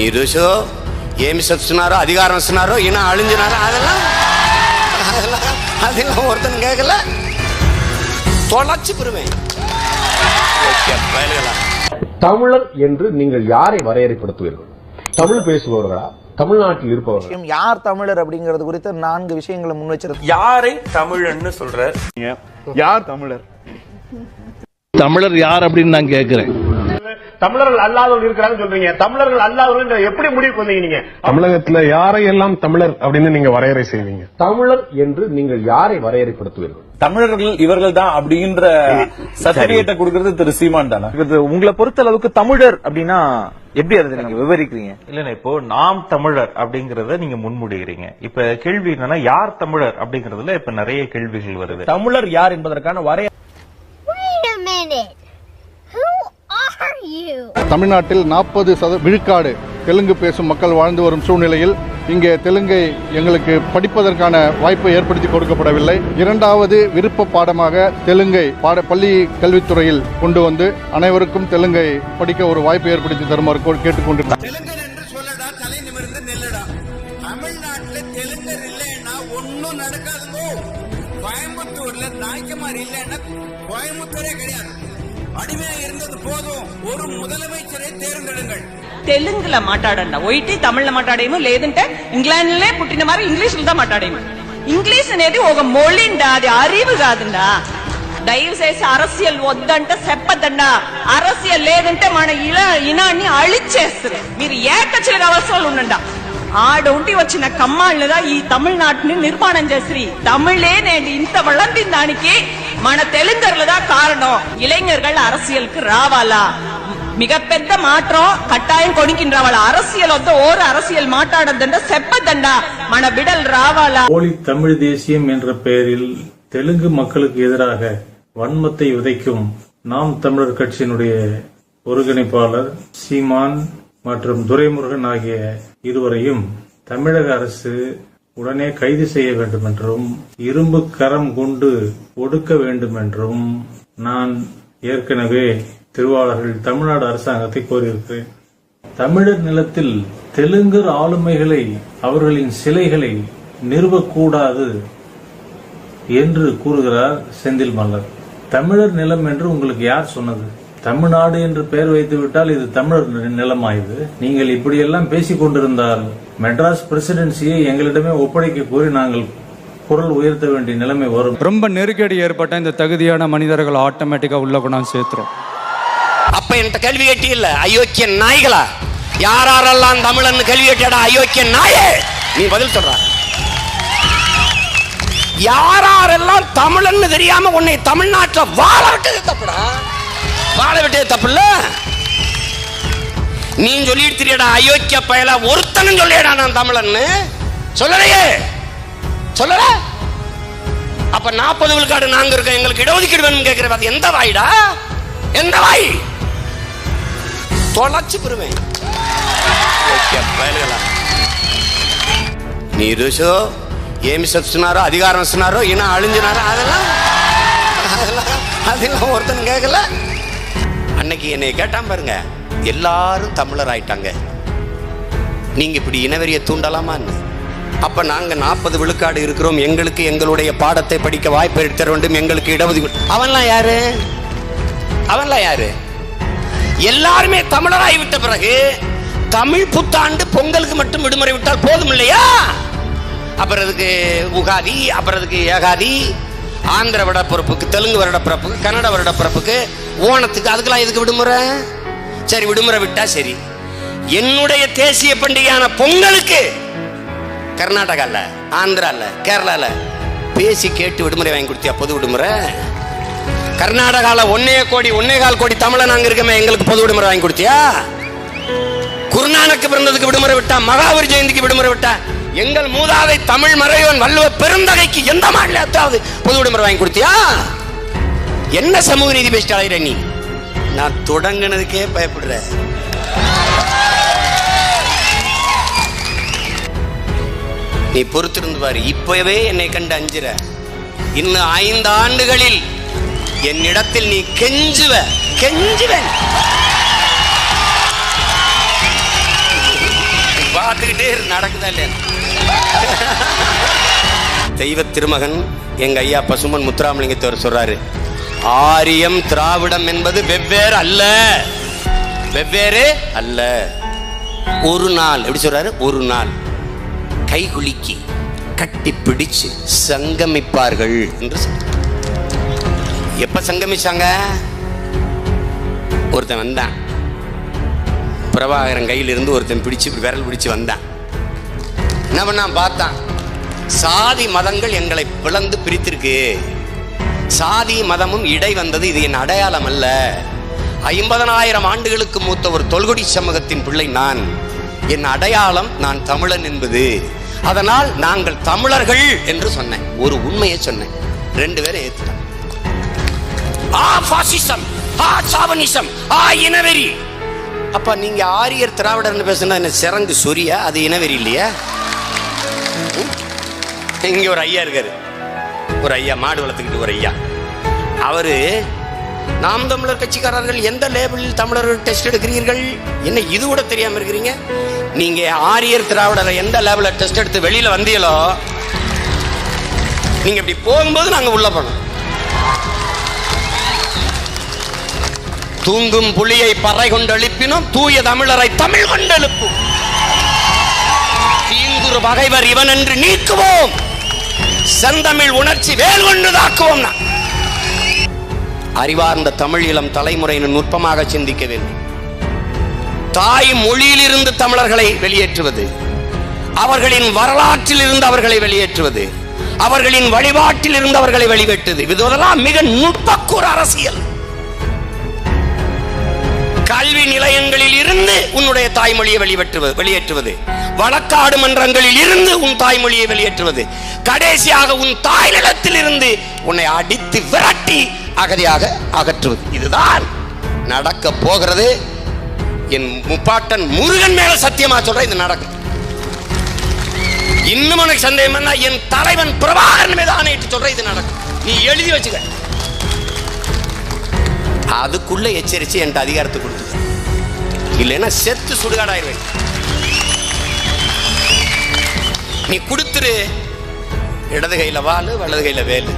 మీరు ఏమి చెప్తున్నారు అధికారం ఇస్తున్నారు ఈయన అழிంచినారు అదెல்லாம் அதெல்லாம் அதெல்லாம் ஒருத்தன் கேட்கல தொலைச்சு பெருவேன் தமிழர் என்று நீங்கள் யாரை வரையறைப்படுத்துவீர்கள்? தமிழ் பேசுபவர்களா? தமிழ்நாட்டில் இருப்பவர் யார் தமிழர் அப்படிங்கறது குறித்து நான்கு விஷயங்களை முன்வச்சிருக்கு யாரை தமிழன்னு சொல்ற? யார் தமிழர்? தமிழர் யார் அப்படின்னு நான் கேட்கிறேன் தமிழர்கள் அல்லாதவர்கள் இருக்கிறாங்கன்னு சொல்றீங்க. தமிழர்கள் அல்லாதவர்கள் எப்படி முடிவுக்கு வந்தீங்க நீங்க? தமிழகத்துல யாரையெல்லாம் தமிழர் அப்படின்னு நீங்க வரையறை செய்வீங்க? தமிழர் என்று நீங்கள் யாரை வரையறைப்படுத்துவீர்கள்? தமிழர்கள் இவர்கள் தான் அப்படின்ற சர்டிபிகேட்டை கொடுக்கறது திரு சீமான் தானே? உங்களை பொறுத்த அளவுக்கு தமிழர் அப்படின்னா எப்படி அதை நீங்க விவரிக்கிறீங்க? இல்லண்ணா இப்போ நாம் தமிழர் அப்படிங்கறத நீங்க முன்முடிகிறீங்க இப்ப கேள்வி என்னன்னா யார் தமிழர் அப்படிங்கறதுல இப்ப நிறைய கேள்விகள் வருது. தமிழர் யார் என்பதற்கான வரைய தமிழ்நாட்டில் நாற்பது சத விழுக்காடு தெலுங்கு பேசும் மக்கள் வாழ்ந்து வரும் சூழ்நிலையில் இங்கே தெலுங்கை எங்களுக்கு படிப்பதற்கான வாய்ப்பு ஏற்படுத்தி கொடுக்கப்படவில்லை. இரண்டாவது விருப்ப பாடமாக தெலுங்கை பாட பள்ளி கல்வித்துறையில் கொண்டு வந்து அனைவருக்கும் தெலுங்கை படிக்க ஒரு வாய்ப்பு ஏற்படுத்தி தருமாறு கோ- கேட்டுக்கொண்டிருந்தார் கோயம்புத்தூர்ல நாய்க்குமார் இல்லைன்னா கோயம்புத்தூரே கிடையாது. அடிமையா இருந்தது போதும் ஒரு முதலமைச்சரை தேர்ந்தெடுங்கள் తెలుగులో మాట్లాడండి ఒయిటి తమిళలో మాట్లాడేము లేదంటే ఇంగ్లాండ్లే పుట్టిన వారు ఇంగ్లీష్లతో మాట్లాడేము ఇంగ్లీష్ అనేది ఒక మొళిండా అది అరివు కాదుండా దయచేసి అరస్యలు వద్దంట చెప్పద్దండా అరస్య లేదంటే మన ఇలా ఇనాన్ని అళిచ్చేస్తుంది మీరు ఏకచిలుగా అవసరాలు ఉండండి ఆడొంటి వచ్చిన కమ్మాళ్ళుగా ఈ తమిళనాటిని నిర్మాణం చేసి తమిళే నేను ఇంత వళ్ళందిన దానికి மன தெலுங்கர்ல தான் காரணம். இளைஞர்கள் அரசியலுக்கு ராவாலா மிகப்பெரிய மாற்றம் கட்டாயம் கொடுக்கின்றவள் அரசியல் வந்து ஓர் அரசியல் மாட்டாடதுண்ட செப்பதண்டா மன விடல் ராவாலா போலி தமிழ் தேசியம் என்ற பெயரில் தெலுங்கு மக்களுக்கு எதிராக வன்மத்தை உதைக்கும் நாம் தமிழர் கட்சியினுடைய ஒருங்கிணைப்பாளர் சீமான் மற்றும் துரைமுருகன் ஆகிய இருவரையும் தமிழக அரசு உடனே கைது செய்ய வேண்டும் என்றும் இரும்பு கரம் கொண்டு ஒடுக்க வேண்டும் என்றும் நான் ஏற்கனவே திருவாளர்கள் தமிழ்நாடு அரசாங்கத்தை கோரியிருக்கிறேன். தமிழர் நிலத்தில் தெலுங்கர் ஆளுமைகளை அவர்களின் சிலைகளை நிறுவக்கூடாது என்று கூறுகிறார் செந்தில் மல்லர் தமிழர் நிலம் என்று உங்களுக்கு யார் சொன்னது? தமிழ்நாடு என்று பெயர் வைத்து விட்டால் இது தமிழர் நிலமாயுது. நீங்கள் இப்படியெல்லாம் பேசிக் கொண்டிருந்தால் மெட்ராஸ் பிரசிடென்சியை எங்களிடமே ஒப்படைக்க கோரி நாங்கள் குரல் உயர்த்த வேண்டிய நிலைமை வரும். ரொம்ப நெருக்கடி ஏற்பட்ட இந்த தகுதியான மனிதர்கள் ஆட்டோமேட்டிக்கா உள்ள கொண்டாந்து சேர்த்துரும். அப்ப என்கிட்ட கேள்வி கேட்டி இல்ல அயோக்கிய நாய்களா? யாரெல்லாம் தமிழன் கேள்வி கேட்டியாடா அயோக்கிய நாயே? நீ பதில் சொல்ற. யாரெல்லாம் தமிழன்னு தெரியாம உன்னை தமிழ்நாட்டுல வாழ தப்புடா? வாழ விட்டே தப்புல நீ சொல்லிட்டு தெரியடா அயோக்கிய பயல ஒருத்தனும் சொல்லியடா நான் தமிழன்னு. சொல்லலையே? சொல்லல? அப்ப நாற்பது விழுக்காடு நாங்க இருக்கோம் எங்களுக்கு இடஒதுக்கீடு வேணும் கேட்கிற அது எந்த வாயிடா? எந்த வாய்? தொலைச்சு பெருமை మీరు ఏమి చెప్తున్నారో అధికారం ఇస్తున్నారో ఈయన అళించినారో అదిలా அதெல்லாம் அதெல்லாம் ఒరుతను கேட்கல. அன்னைக்கு என்னை கேட்டான் பாருங்க எல்லாரும் தமிழர் ஆயிட்டாங்க. நீங்க இப்படி இனவெறிய தூண்டலாமான்னு அப்ப நாங்க நாற்பது விழுக்காடு இருக்கிறோம் எங்களுக்கு எங்களுடைய பாடத்தை படிக்க வாய்ப்பு எடுத்த வேண்டும் எங்களுக்கு இடஒதுக்கீடு அவன்லாம் யாரு? அவன்லாம் யாரு? எல்லாருமே தமிழராகி விட்ட பிறகு தமிழ் புத்தாண்டு பொங்கலுக்கு மட்டும் விடுமுறை விட்டால் போதும் இல்லையா? அப்புறம் அதுக்கு உகாதி அப்புறம் அதுக்கு ஏகாதி ஆந்திர வருடப்பிறப்புக்கு தெலுங்கு வருடப்பிறப்புக்கு கன்னட வருடப்பிறப்புக்கு ஓணத்துக்கு அதுக்கெல்லாம் எதுக்கு விடுமுறை? சரி விடுமுறை விட்டா சரி. என்னுடைய தேசிய பண்டிகையான பொங்கலுக்கு கர்நாடகால ஆந்திரால கேரளால பேசி கேட்டு விடுமுறை வாங்கி கொடுத்தியா பொது விடுமுறை? கர்நாடகால ஒன்னே கோடி ஒன்னே கால் கோடி தமிழன் அங்க இருக்கமே எங்களுக்கு பொது விடுமுறை வாங்கி கொடுத்தியா? குருநானக்கு பிறந்ததுக்கு விடுமுறை விட்டா மகாவீர் ஜெயந்திக்கு விடுமுறை விட்டா எங்கள் மூதாதை தமிழ் மறைவன் வள்ளுவ பெருந்தகைக்கு எந்த மாநிலத்தாவது பொது விடுமுறை வாங்கி கொடுத்தியா? என்ன சமூக நீதி பேசிட்டு அலையிற நீ? நான் தொடங்கினதுக்கே பயப்படுற. நீ பொறுத்திருந்து பாரு இப்பவே என்னை கண்டு அஞ்சுற. இன்னும் ஐந்து ஆண்டுகளில் என்னிடத்தில் நீ கெஞ்சுவ கெஞ்சுவன். பார்த்துக்கிட்டே நடக்குதா இல்லையா? தெய்வ திருமகன் எங்க ஐயா பசுமன் முத்துராமலிங்கத்தவர் சொல்றாரு ஆரியம் திராவிடம் என்பது வெவ்வேறு அல்ல. வெவ்வேறு அல்ல. ஒரு நாள் எப்படி சொல்றாரு? ஒரு நாள். கை குலுக்கி கட்டி பிடிச்சு சங்கமிப்பார்கள் என்று எப்ப சங்கமிச்சாங்க? ஒருத்தன் வந்தான். பிரபாகரன் கையிலிருந்து ஒருத்தன் பிடிச்சு விரல் பிடிச்சு வந்தான். என்ன பண்ணான்? பார்த்தான். சாதி மதங்கள் எங்களை பிளந்து பிரித்திருக்கு. சாதி மதமும் இடை வந்தது இது என் அடையாளம் அல்ல. ஐம்பதனாயிரம் ஆண்டுகளுக்கு மூத்த ஒரு தொல்குடி சமூகத்தின் பிள்ளை நான். என் அடையாளம் நான் தமிழன் என்பது. அதனால் நாங்கள் தமிழர்கள் என்று சொன்னேன். ஒரு உண்மையை சொன்னேன். ரெண்டு பேரும் ஏத்துட்டான். ஆ பாசிசம் ஆ சாவனிசம் ஆ இனவெறி. அப்ப நீங்க ஆரியர் திராவிடர்னு பேசுனா என்ன சிறங்கு சொரியா? அது இனவெறி இல்லையா? இங்க ஒரு ஐயா இருக்காரு. ஒரு ஐயா மாடு வளர்த்துக்கிட்டு ஒரு ஐயா. அவர் நாம் தமிழர் கட்சிக்காரர்கள் எந்த லேபிளில் தமிழர்கள் டெஸ்ட் எடுக்கிறீர்கள்? என்ன இது கூட தெரியாமல் இருக்கிறீங்க? நீங்க ஆரியர் திராவிடரை எந்த லேபில் டெஸ்ட் எடுத்து வெளியில வந்தீங்களோ நீங்க இப்படி போகும்போது நாங்கள் உள்ளே போனோம். தூங்கும் புலியை பறை கொண்டு எழுப்பினோம் தூய தமிழரை தமிழ் கொண்டு எழுப்பும். தீங்குறு பகைவர் இவன் என்று நீக்குவோம். செந்தமிழ் உணர்ச்சி வேல் கொண்டு தாக்குவோம் அறிவார்ந்த தமிழ் இளம் தலைமுறையினர் நுட்பமாக சிந்திக்க வேண்டும் தாய் மொழியிலிருந்து தமிழர்களை வெளியேற்றுவது அவர்களின் வரலாற்றில் இருந்து அவர்களை வெளியேற்றுவது அவர்களின் வழிபாட்டில் இருந்து அவர்களை வெளிவெட்டுவது இதெல்லாம் மிக நுட்பக்கூற அரசியல். கல்வி நிலையங்களில் இருந்து உன்னுடைய தாய்மொழியை வெளிவெற்றுவது வெளியேற்றுவது. வழக்காடு மன்றங்களில் இருந்து உன் தாய்மொழியை வெளியேற்றுவது. கடைசியாக உன் தாய் நிலத்தில் இருந்து உன்னை அடித்து விரட்டி அகதியாக அகற்றுவது. இதுதான் நடக்க போகிறது. என் முப்பாட்டன் முருகன் மேல சத்தியமா சொல்றேன் இது நடக்கும். இன்னும் உனக்கு சந்தேகம் என்ன என் தலைவன் பிரபாகரன் மீது ஆணையிட்டு சொல்றேன் இது நடக்கும். நீ எழுதி வச்சுக்க. அதுக்குள்ள எச்சரிச்சு என்கிட்ட அதிகாரத்தை கொடுத்து இல்லைன்னா செத்து சுடுகாடாயிருவேன் நீ கொடுத்துரு. இடது கையில வாளு வலது கையில வேலு.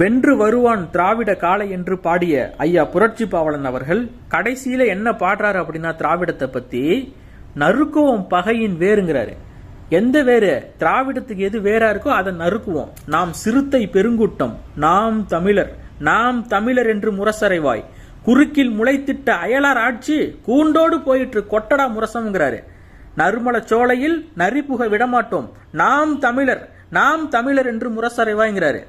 வென்று வருவான் திராவிட காளை என்று பாடிய ஐயா புரட்சி பாவலன் அவர்கள் கடைசியில என்ன பாடுறாரு அப்படின்னா திராவிடத்தை பத்தி? நறுக்குவோம் பகையின் வேறுங்கிறாரு எந்த வேறு? திராவிடத்துக்கு எது வேறா இருக்கோ அதை நறுக்குவோம். நாம் சிறுத்தை பெருங்கூட்டம் நாம் தமிழர் நாம் தமிழர் என்று முரசறைவாய். குறுக்கில் முளைத்திட்ட அயலார் ஆட்சி கூண்டோடு போயிற்று கொட்டடா முரசம்ங்கிறாரு. நறுமல சோலையில் நரி புக விடமாட்டோம். நாம் தமிழர் நாம் தமிழர் என்று முரசறைவாங்கிறாரு